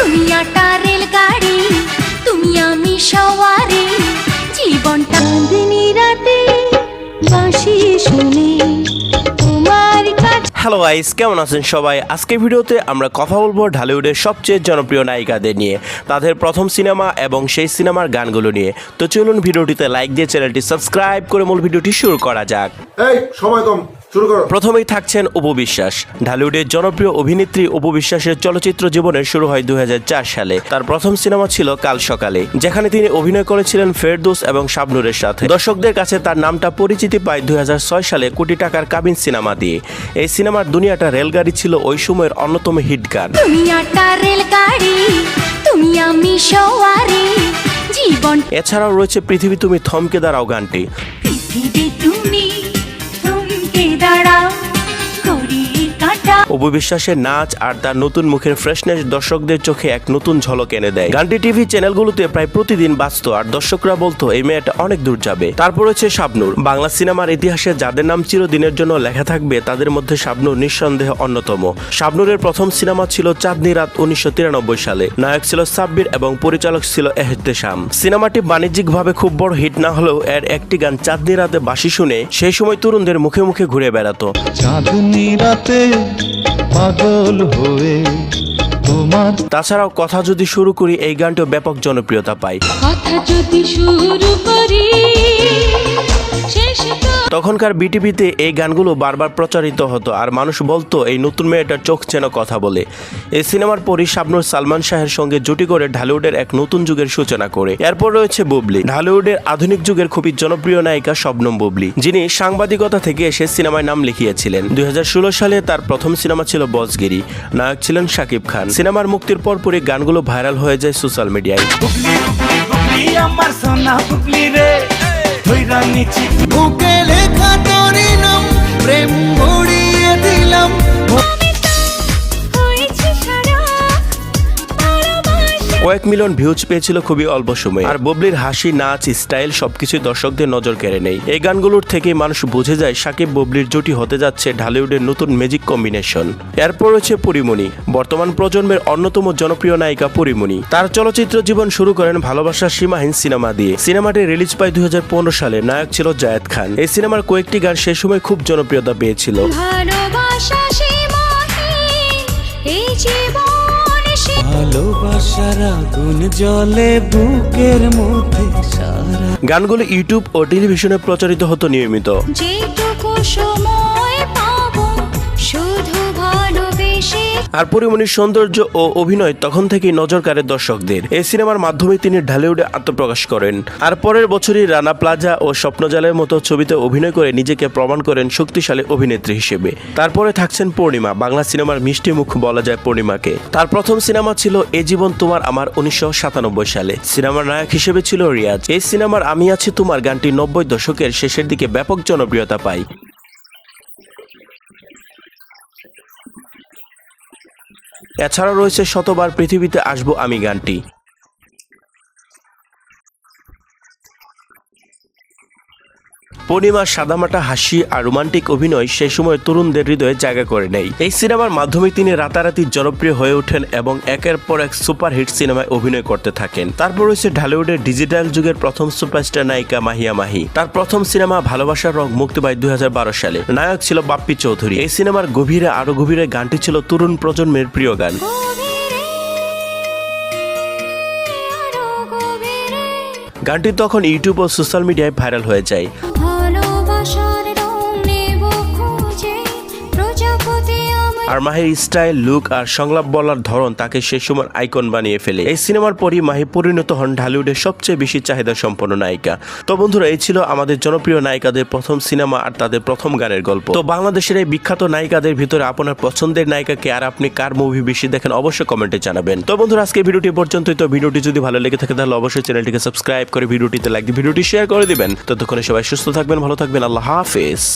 তুমি আটা রেলগাড়ি তুমি আমি সওয়ারি। জীবনটা চাঁদনি রাতে বাঁশি শুনে হ্যালো গাইস কেমন আছেন সবাই? আজকে ভিডিওতে আমরা কথা বলব ঢালিউডের সবচেয়ে জনপ্রিয় নায়িকাদের নিয়ে তাদের প্রথম সিনেমা এবং সেই সিনেমার গানগুলো নিয়ে। তো চলুন ভিডিওটিতে লাইক দিয়ে চ্যানেলটি সাবস্ক্রাইব করে মূল ভিডিওটি শুরু করা যাক। এই সময় কম। প্রথমেই থাকছেন উপবিশ্বাস ঢালিউডের জনপ্রিয় অভিনেত্রী উপবিশ্বাসের চলচ্চিত্র জীবনের শুরু হয় দুই সালে। তার প্রথম সিনেমা ছিল কাল সকালে যেখানে তিনি অভিনয় করেছিলেন ফেরদৌস এবং শাবনুরের সাথে। দর্শকদের কাছে তার নামটা পরিচিতি পায় দু হাজার ছয় সালে কোটি টাকার কাবিন সিনেমা দিয়ে। এই সিনেমার দুনিয়াটা রেলগাড়ি ছিল ওই সময়ের অন্যতম হিট গান। রেলগাড়ি তুমি আমি সওয়ারি জীবনটা এছাড়াও রয়েছে পৃথিবী তুমি থমকে দাঁড়াও গানটি। পৃথিবী তুমি কাঁটা উপবিশ্বাসের নাচ আর তার নতুন মুখের ফ্রেশনেস দর্শকদের চোখে এক নতুন ঝলক এনে দেয়। গানটি টিভি চ্যানেলগুলোতে প্রায় প্রতিদিন বাজত আর দর্শকরা বলতো, এই মেয়েটা অনেক দূর যাবে। তারপর হচ্ছে শাবনুর। বাংলা সিনেমার ইতিহাসে যাদের নাম চিরদিনের জন্য লেখা থাকবে, তাদের মধ্যে শাবনুর নিঃসন্দেহে অন্যতম। শাবনুরের প্রথম সিনেমা ছিল চাঁদনি রাত উনিশশো তিরানব্বই সালে। নায়ক ছিল সাব্বির এবং পরিচালক ছিল এহতেশাম সিনেমাটি বাণিজ্যিকভাবে খুব বড় হিট না হলেও এর একটি গান চাঁদনি রাতে বাসি শুনে সেই সময় তরুণদের মুখে মুখে ঘুরে বেড়াতো। চাঁদনি রাতে পাগল হয়ে তোমার তাছাড়াও কথা যদি শুরু করি এই গানটিও ব্যাপক জনপ্রিয়তা পায়। কথা যদি শুরু করি তখনকার বিটিভিতে এই গানগুলো বারবার প্রচারিত হতো আর মানুষ বলতো, এই নতুন মেয়েটার চোখ চেন কথা বলে। এই সিনেমার পরই শাবনুর সালমান শাহের সঙ্গে জুটি করে ঢালিউডের এক নতুন যুগের সূচনা করে। এরপর রয়েছে বুবলি। ঢালিউডের আধুনিক যুগের খুবই জনপ্রিয় নায়িকা শবনম বুবলি, যিনি সাংবাদিকতা থেকে এসে সিনেমায় নাম লিখিয়েছিলেন। দুই হাজার ষোলো সালে তার প্রথম সিনেমা ছিল বসগিরি নায়ক ছিলেন শাকিব খান। সিনেমার মুক্তির পরপরই গানগুলো ভাইরাল হয়ে যায় সোশ্যাল মিডিয়ায়। আমার সোনা রে। ধৈরা নিচি বুকে লেখা তোরে প্রেম কয়েক মিলিয়ন ভিউজ পেয়েছিল খুবই অল্প সময়ে। আর ববলির হাসি, নাচ স্টাইল সবকিছু দর্শকদের নজর কেড়ে নেই এই গানগুলোর থেকেই মানুষ বুঝে যায় সাকিব ববলির জুটি হতে যাচ্ছে ঢালিউডের নতুন ম্যাজিক কম্বিনেশন এরপর রয়েছে পরিমণি। বর্তমান প্রজন্মের অন্যতম জনপ্রিয় নায়িকা পরিমণি। তার চলচ্চিত্র জীবন শুরু করেন ভালোবাসার সীমাহীন সিনেমা দিয়ে। সিনেমাটি রিলিজ পায় দুই হাজার পনেরো সালে। নায়ক ছিল জায়েদ খান। এই সিনেমার কয়েকটি গান সে সময় খুব জনপ্রিয়তা পেয়েছিল। ভালোবাসা সীমাহীন, এই জীবন ভালোবাসার আগুন জলে বুকের মধ্যে সারা গানগুলো ইউটিউব ও টেলিভিশনে প্রচারিত হতো নিয়মিত। যেটুকু সময় আর পরিমণির সৌন্দর্য ও অভিনয় তখন থেকেই নজর কাড়ে দর্শকদের। এই সিনেমার মাধ্যমে তিনি ঢালিউডে আত্মপ্রকাশ করেন। আর পরের বছরই রানা প্লাজা ও স্বপ্নজালের মতো ছবিতে অভিনয় করে নিজেকে প্রমাণ করেন শক্তিশালী অভিনেত্রী হিসেবে। তারপরে থাকছেন পূর্ণিমা, বাংলা সিনেমার মিষ্টি মুখ বলা যায় পূর্ণিমাকে। তার প্রথম সিনেমা ছিল এ জীবন তোমার আমার উনিশশো সাতানব্বই সালে। সিনেমার নায়ক হিসেবে ছিল রিয়াজ। এই সিনেমার আমি আছি তোমার গানটি নব্বই দশকের শেষের দিকে ব্যাপক জনপ্রিয়তা পায়। এছাড়াও রয়েছে শতবার পৃথিবীতে আসব আমি গানটি। পূর্ণিমার সাদামাটা, হাসি আর রোমান্টিক অভিনয় সেই সময় তরুণদের হৃদয়ে জায়গা করে নেয়। এই সিনেমার মাধ্যমে তিনি রাতারাতি জনপ্রিয় হয়ে ওঠেন এবং একের পর এক সুপারহিট সিনেমায় অভিনয় করতে থাকেন। তারপর রয়েছে ঢালিউডের ডিজিটাল যুগের প্রথম সুপারস্টার নায়িকা মাহিয়া মাহি তার প্রথম সিনেমা ভালোবাসার রং মুক্তি পায় দু হাজার বারো সালে। নায়ক ছিল বাপ্পি চৌধুরী। এই সিনেমার গভীরে আরও গভীরে গানটি ছিল তরুণ প্রজন্মের প্রিয় গান। গানটি তখন ইউটিউব ও সোশ্যাল মিডিয়ায় ভাইরাল হয়ে যায়। ভালোবাসার আর মাহির স্টাইল, লুক আর সংলাপ বলার ধরন তাকে সে সময় আইকন বানিয়ে ফেলে। এই সিনেমার পরই মাহি পরিণত হন ঢালিউডের সবচেয়ে বেশি চাহিদা সম্পন্ন নায়িকা। তো বন্ধুরা, এই ছিল আমাদের জনপ্রিয় নায়িকাদের প্রথম সিনেমা আর তাদের প্রথম গানের গল্প। তো বাংলাদেশের এই বিখ্যাত নায়িকাদের ভিতরে আপনার পছন্দের নায়িকাকে আর আপনি কার মুভি বেশি দেখেন অবশ্যই কমেন্টে জানাবেন। তো বন্ধুরা, আজকে ভিডিওটি পর্যন্তই। তো ভিডিওটি যদি ভালো লেগে থাকে, তাহলে অবশ্যই চ্যানেলটিকে সাবস্ক্রাইব করে ভিডিওটিতে লাইক দিয়ে ভিডিওটি শেয়ার করে দিবেন। ততক্ষণে সবাই সুস্থ থাকবেন, ভালো থাকবেন। আল্লাহ হাফেজ।